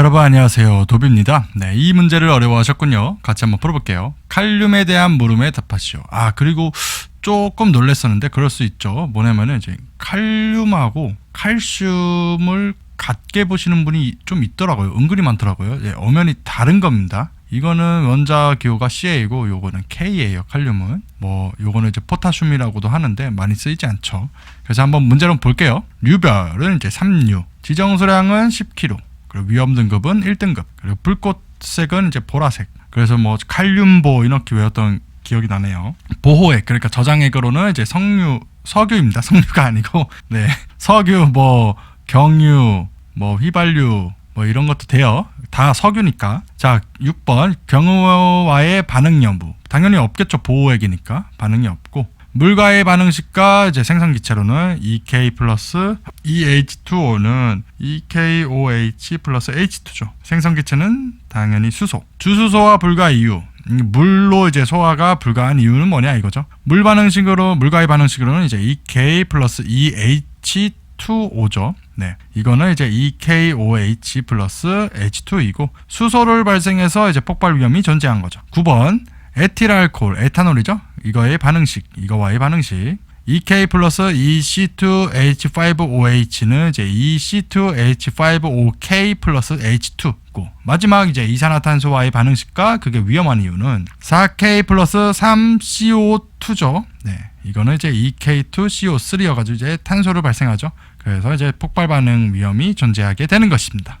여러분 안녕하세요. 도비입니다. 네, 이 문제를 어려워하셨군요. 같이 한번 풀어볼게요. 칼륨에 대한 물음에 답하시오. 아, 그리고 조금 놀랬었는데 그럴 수 있죠. 뭐냐면은 이제 칼륨하고 칼슘을 같게 보시는 분이 좀 있더라고요. 은근히 많더라고요. 예, 엄연히 다른 겁니다. 이거는 원자 기호가 CA이고 요거는 K예요. 칼륨은 뭐 요거는 이제 포타슘이라고도 하는데 많이 쓰이지 않죠. 그래서 한번 문제를 볼게요. 류별은 이제 3류, 지정수량은 10kg, 그리고 위험 등급은 1등급, 그리고 불꽃색은 이제 보라색. 그래서 뭐 칼륨보 이렇게 외웠던 기억이 나네요. 보호액 그러니까 저장액으로는 이제 석류, 석유입니다. 석류가 아니고 네 석유 뭐 경유, 뭐 휘발유 뭐 이런 것도 돼요. 다 석유니까. 자, 6번 경우와의 반응 여부. 당연히 없겠죠. 보호액이니까 반응이 없고. 물과의 반응식과 이제 생성 기체로는 EK 플러스 EH2O는 EKOH 플러스 H2죠. 생성 기체는 당연히 수소. 주수소와 불과 이유. 이 물로 이제 소화가 불가한 이유는 뭐냐 이거죠. 물 반응식으로 물과의 반응식으로는 이제 EK 플러스 EH2O죠. 네, 이거는 이제 EKOH 플러스 H2이고 수소를 발생해서 이제 폭발 위험이 존재한 거죠. 9번 에틸알코올, 에탄올이죠. 이거의 반응식, 이거와의 반응식. EK 플러스 EC2H5OH는 이제 EC2H5OK 플러스 H2고 마지막 이제 이산화탄소와의 반응식과 그게 위험한 이유는 4K 플러스 3CO2죠. 네, 이거는 이제 EK2CO3여가지고 이제 탄소를 발생하죠. 그래서 이제 폭발 반응 위험이 존재하게 되는 것입니다.